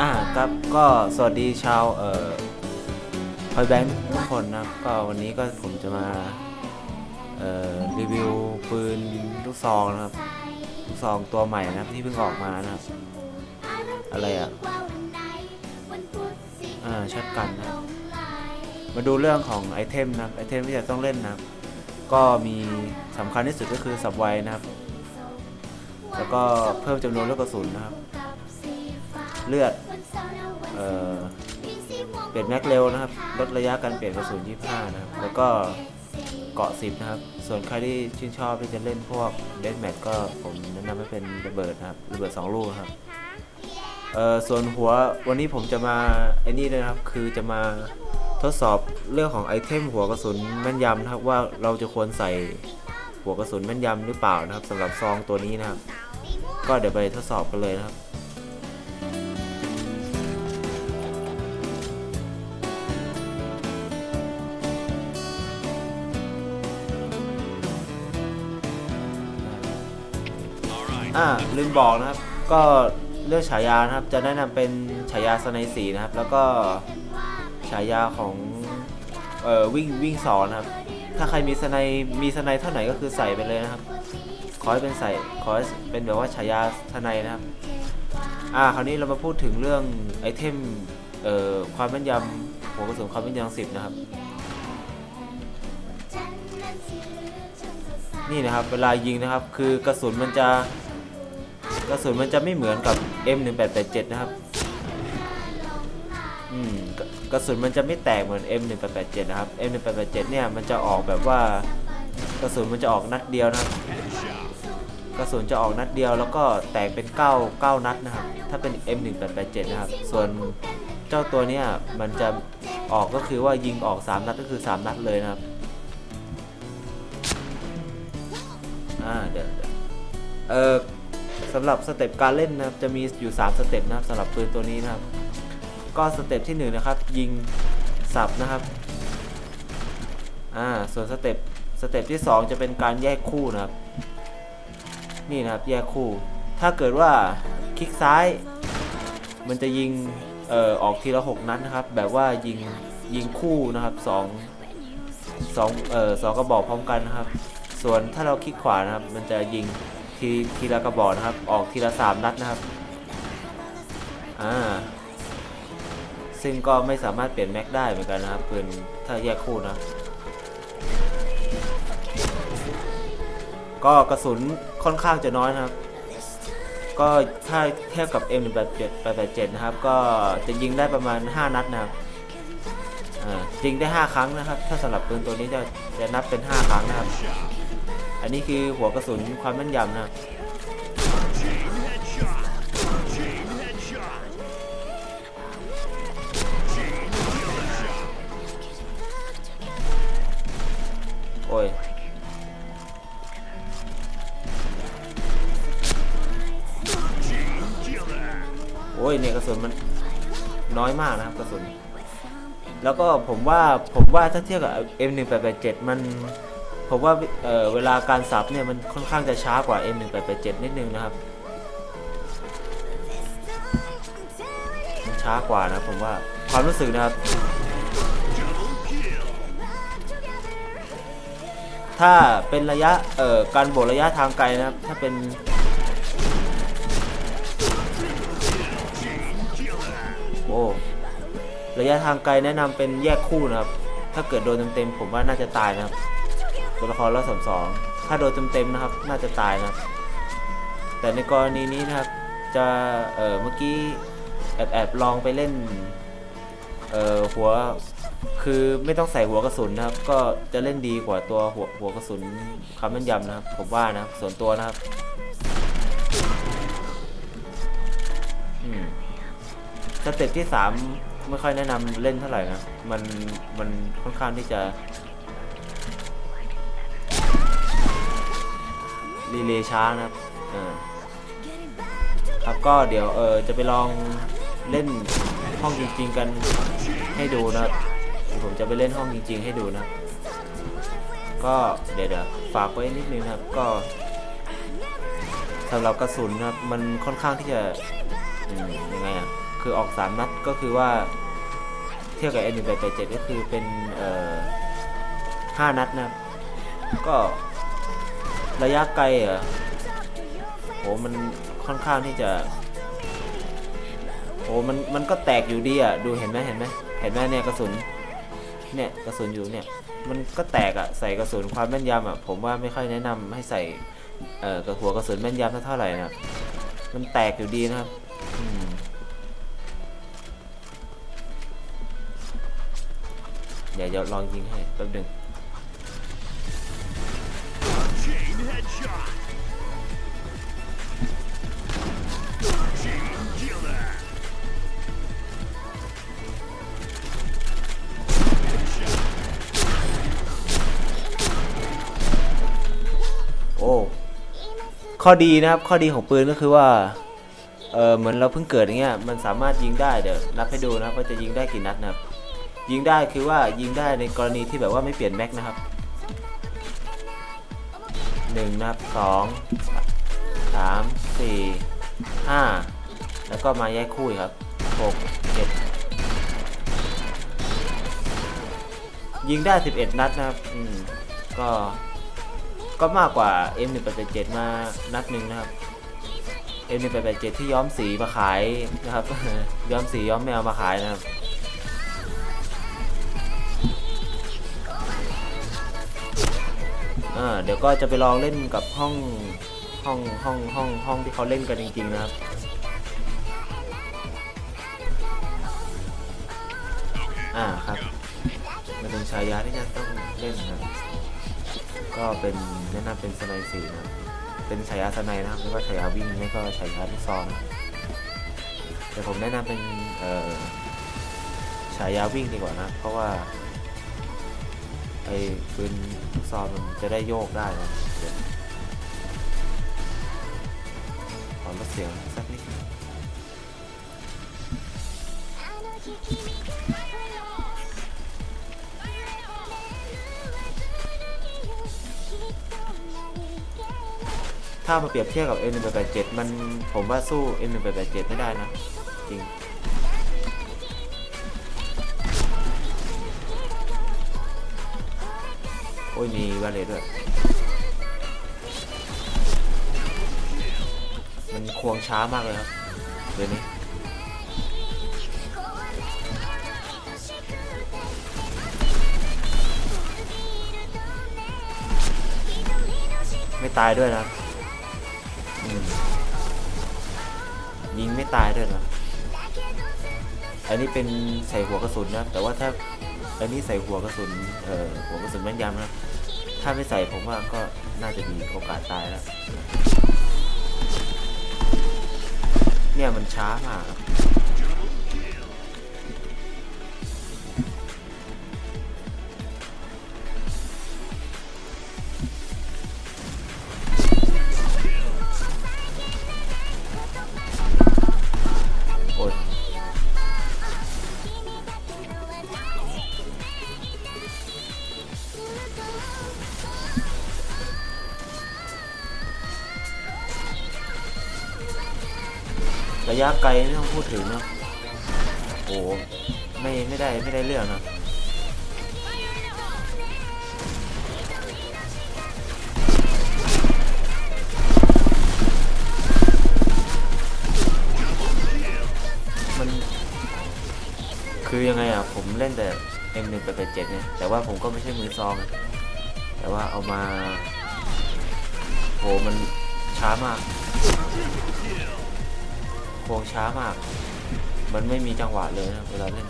อ่าครับก็สวัสดีชาวเอ่อพอยแบงค์ทุกคนนะก็วันนี้ก็ผมจะมาเอ่อรีวิวปืนลูกซองนะครับลูกซองตัวใหม่นะที่เพิ่งออกมานะครัอะไรอะ อ่าช็อตกันนะมาดูเรื่องของไอเทมนะไอเทมที่จะต้องเล่นนะ ก็มีสำคัญที่สุดก็คือสับไวนะครับ แล้วก็เพิ่มจำนวนลูกกระสุนนะครับ เลือดเอ่อเปลี่ยนแม็กเร็วนะครับ ลดระยะการเปลี่ยนกระสุน 25 นะครับ แล้วก็เกาะ 10 นะครับ ส่วนใครที่ชื่นชอบที่จะเล่นพวกเด a แมทก็ผมแนะนำให้เป็นระเบิดนะครับ ระเบิด 2 ลูกครับ เอ่อ ส่วนหัววันนี้ผมจะมาไอ้นี่ด้วยนะครับ คือจะมา ทดสอบเรื่องของไอเทมหัวกระสุนแม่นยำนะครับว่าเราจะควรใส่หัวกระสุนแม่นยำหรือเปล่านะครับสำหรับซองตัวนี้นะครับ ก็เดี๋ยวไปทดสอบกันเลยนะครับอ่าลืมบอกนะครับ ก็เรื่องฉายานะครับ จะแนะนำเป็นฉายาสไนสีนะครับ แล้วก็ ฉายาของเอ่อวิ่งวิ่งสอนครับ ถ้าใครมีสไนมีสไนเท่าไหร่ก็คือใส่ไปเลยนะครับ ขอให้เป็นใส่ขอให้เป็นแบบว่าฉายาสไนนะครับ อ่าคราวนี้เรามาพูดถึงเรื่องไอเทมเอ่อความแม่นยำหัวกระสุนความแม่นยำสิบนะครับ นี่นะครับเวลายิงนะครับ คือกระสุนมันจะกระสุนมันจะไม่เหมือนกับ M1887 นะครับ กระสุนมันจะไม่แตกเหมือน M1887 นะครับ M1887 เนี่ยมันจะออกแบบว่ากระสุนมันจะออกนัดเดียวนะครับ กระสุนจะออกนัดเดียวแล้วก็แตกเป็น 9 9 นัดนะครับ ถ้าเป็น M1887 นะครับ ส่วนเจ้าตัวเนี้ยมันจะออกก็คือว่ายิงออก 3 นัดก็คือ 3 นัดเลยนะครับ อ่าเดี๋ยวเดี๋ยวเออสำหรับสเต็ปการเล่นนะครับจะมีอยู่ 3 สเต็ปนะครับสำหรับปืนตัวนี้นะครับ ก็สเต็ปที่1นะครับ ยิงสับนะครับอ่าส่วนสเต็ปสเต็ปที่ 2 จะเป็นการแยกคู่นะครับ นี่นะครับแยกคู่ ถ้าเกิดว่าคลิกซ้าย มันจะยิงเอ่อออกทีละ 6 นัดนะครับ แบบว่ายิงยิงคู่นะครับ2 2เอ่อสองกระบอกพร้อมกันนะครับ ส่วนถ้าเราคลิกขวานะครับ มันจะยิงทีทีละกระบอกนะครับ ออกทีละ 3 นัดนะครับอ่า ซึ่งก็ไม่สามารถเปลี่ยนแม็กได้เหมือนกันนะครับปืนถ้าแยกคู่นะ ก็กระสุนค่อนข้างจะน้อยนะครับ ก็ถ้าเทียบกับ M187 นะครับ ก็จะยิงได้ประมาณ 5 นัดนะครับยิงได้ 5 ครั้งนะครับ ถ้าสำหรับปืนตัวนี้จะจะนับเป็น 5 ครั้งนะครับ อันนี้คือหัวกระสุนความแม่นยำนะครับ อ้ยเนี่ยกระสุนมันน้อยมากนะครับกระสุน แล้วก็ผมว่าผมว่าถ้าเทียบกับ M1887 มันผมว่าเเวลาการสับเนี่ยมันค่อนข้างจะช้ากว่า M1887 นิดนึงนะครับมันช้ากว่านะผมว่าความรู้สึกนะครับ ถ้าเป็นระยะเอ่อการโบกระยะทางไกลนะครับ ถ้าเป็น ระยะทางไกลแนะนำเป็นแยกคู่นะครับ ถ้าเกิดโดนเต็มๆผมว่าน่าจะตายนะครับ ตัวละครรอยสามสองถ้าโดนเต็มๆนะครับ น่าจะตายนะครับ แต่ในกรณีนี้นะครับ จะเออเมื่อกี้แอบแอบลองไปเล่นเออหัวคือไม่ต้องใส่หัวกระสุนนะครับ ก็จะเล่นดีกว่าตัวหัวหัวกระสุนคำแม่นยำนะครับ ผมว่านะครับส่วนตัวนะครับอืมสเต็ปที่ 3 ไม่ค่อยแนะนำเล่นเท่าไหร่นะ มัน มันค่อนข้างที่จะรีเลย์ช้านะครับอ่าครับก็เดี๋ยวเออจะไปลองเล่นห้องจริง ๆ กันให้ดูนะครับผมจะไปเล่นห้องจริง ๆ ให้ดูนะ ก็เดี๋ยวเดี๋ยวฝากไว้นิดนึงนะครับ ก็สำหรับกระสุนนะครับมันค่อนข้างที่จะอืมยังไงอะ คือออก 3 นัดก็คือว่าเทียบกับ M1887 ก็คือเป็นเอ่อ5นัดนะครับก็ระยะไกลเหรอะโหมันค่อนข้างที่จะโหมันมันก็แตกอยู่ดีอะดูเห็นไหมเห็นไหมเห็นไหมเนี่ยกระสุนเนี่ยกระสุนอยู่เนี่ยมันก็แตกอะใส่กระสุนความแม่นยำอะผมว่าไม่ค่อยแนะนำให้ใส่เอ่อกระหัวกระสุนแม่นยำเท่าไหร่นะมันแตกอยู่ดีนะครับ เดี๋ยวจะลองยิงให้แป๊บหนึง Chain headshot. Chain killer. Headshot. โอ้ ข้อดีนะครับ ข้อดีของปืนก็คือว่า เออเหมือนเราเพิ่งเกิดอย่างเงี้ย มันสามารถยิงได้ เดี๋ยวนับให้ดูนะครับว่าจะยิงได้กี่นัดนะครับ ยิงได้คือว่ายิงได้ในกรณีที่แบบว่าไม่เปลี่ยนแม็กนะครับหนึ่งนะครับสองสามสี่ห้าแล้วก็มาแยกคู่ครับหกเจ็ดยิงได้ 11 นัดนะครับ อืม ก็ ก็มากกว่า M1887 มานัดหนึ่งนะครับ M1887 ที่ย้อมสีมาขายนะครับ ย้อมสีย้อมแมวมาขายนะครับ อ่าเดี๋ยวก็จะไปลองเล่นกับห้องห้องห้องห้องห้องที่เขาเล่นกันจริงๆนะครับอ่าครับมันเป็นชายาที่จะต้องเล่นนะก็เป็นแนะนำเป็นสไนสีนะเป็นฉายาสไนนะครับไม่ว่าฉายาวิ่งไม่ก็ฉายาลูกซอนแต่ผมแนะนำเป็นเอ่อฉายาวิ่งดีกว่านะ เพราะว่า ไอ้ปืนลูกซองมันจะได้โยกได้นะเดี๋ยวขอลดเสียงสักนิดถ้ามาเปรียบเทียบกับ M187 มันผมว่าสู้ M187 ไม่ได้นะ จริง โอ้ยมีบาเลตด้วย มันควงช้ามากเลยครับเดี๋ยวนี้ไม่ตายด้วยนะยิงไม่ตายด้วยนะ อันนี้เป็นใส่หัวกระสุนนะ แต่ว่าถ้า อันนี้ใส่หัวกระสุนเอ่อหัวกระสุนแม่นยำนะถ้าไม่ใส่ผมว่าก็น่าจะมีโอกาสตายแล้ว เนี่ยมันช้ามาก ยะไกลไม่ต้องพูดถึงเนอะโอ้โหไม่ไม่ได้ไม่ได้เรื่องนะมันคือยังไงอะ ผมเล่นแต่ M1887 เนี่ยแต่ว่าผมก็ไม่ใช่มือซอง แต่ว่าเอามาโหมันช้ามาก โค้งช้ามาก มันไม่มีจังหวะเลยนะเวลาเล่น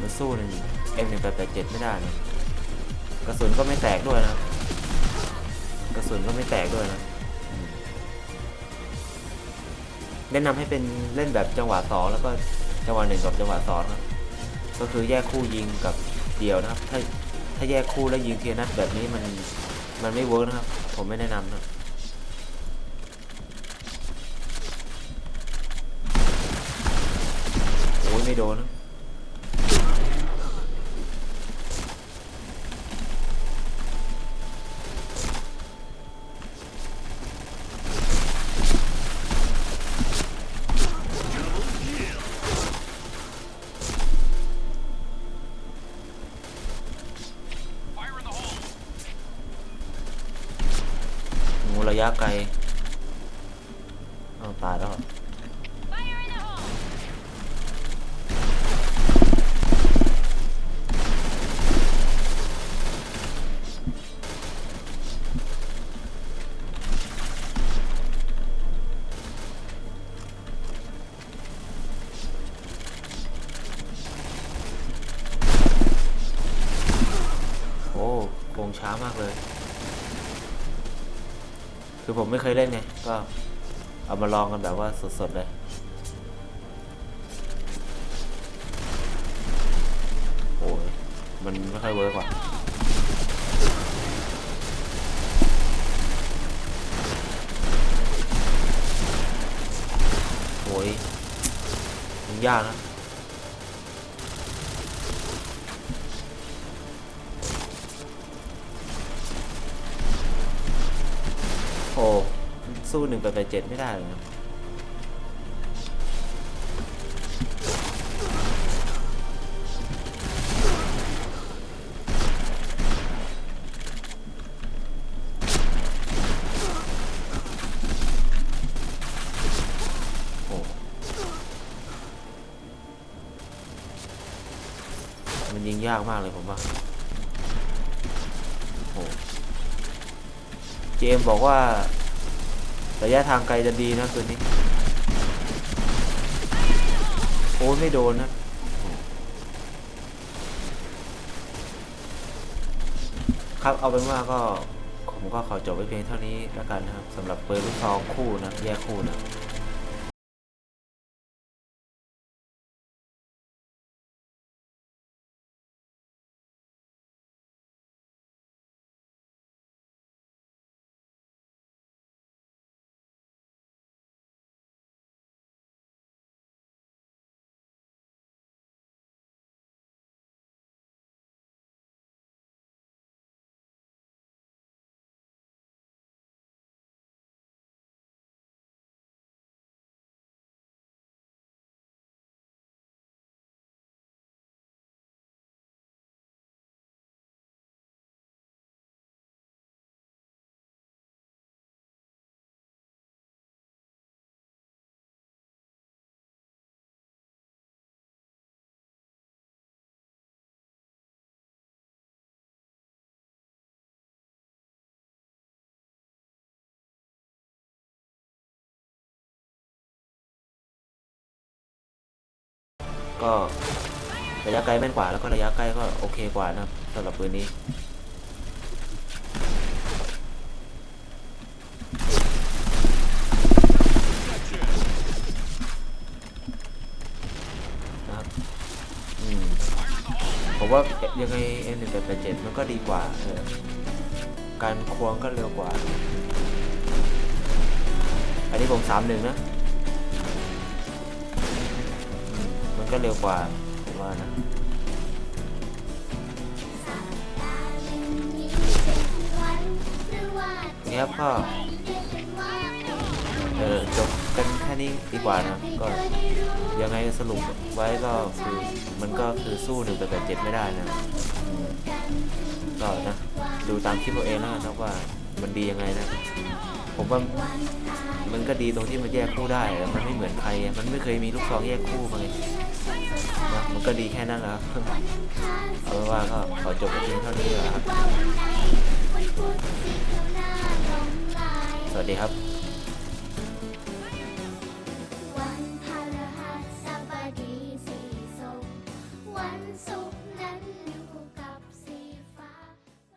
มันสู้หนึ่ง M1887 ไม่ได้นะกระสุนก็ไม่แตกด้วยนะ กระสุนก็ไม่แตกด้วยนะ แนะนำให้เป็นเล่นแบบจังหวะสองแล้วก็จังหวะหนึ่งกับจังหวะสองนะครับก็คือแยกคู่ยิงกับเดี่ยวนะครับ ถ้าถ้าแยกคู่แล้วยิงเทียนัดแบบนี้มันมันไม่เวิร์กนะครับ ผมไม่แนะนำนะ โดน งูระยะไกล เอาตายแล้ว คือผมไม่เคยเล่นไงก็เอามาลองกันแบบว่าสดๆเลยโอ้ยมันไม่ค่อยเวิร์กว่ะโอ้ยมันยากนะ สู้หนึ่งไปไปเจ็ดไม่ได้เลยนะมันยิงยากมากเลยผมว่าโอ้เจมบอกว่า ระยะทางไกลจะดีนะคืนนี้ โอ้ไม่โดนนะครับเอาเป็นว่าก็ผมก็ขอจบไว้เพียงเท่านี้แล้วกันนะครับสำหรับปืนลูกซองคู่นะแยกคู่นะ ก็ระยะไกลแม่นกว่าแล้วก็ระยะใกล้ก็โอเคกว่านะครับสำหรับปืนนี้นะครับอืมผมว่ายังไง M1887 มันก็ดีกว่าเออการควงก็เร็วกว่า อันนี้ผมสามหนึ่งนะ มันก็เร็วกว่าผมว่านะนี่ครับก็เออจบกันแค่นี้ดีกว่านะก็ยังไงสรุปไว้ก็คือมันก็คือสู้หนึ่งแต่เจ็ดไม่ได้นะก็นะดูตามคลิปตัวเองแล้วกันนะว่ามันดียังไงนะ ผมว่ามันก็ดีตรงที่มันแยกคู่ได้ มันไม่เหมือนใคร มันไม่เคยมีลูกซองแยกคู่มาไง นะมันก็ดีแค่นั้นแหละครับเอาเป็นว่าก็ขอจบไปเพียงเท่านี้แหละครับ สวัสดีครับ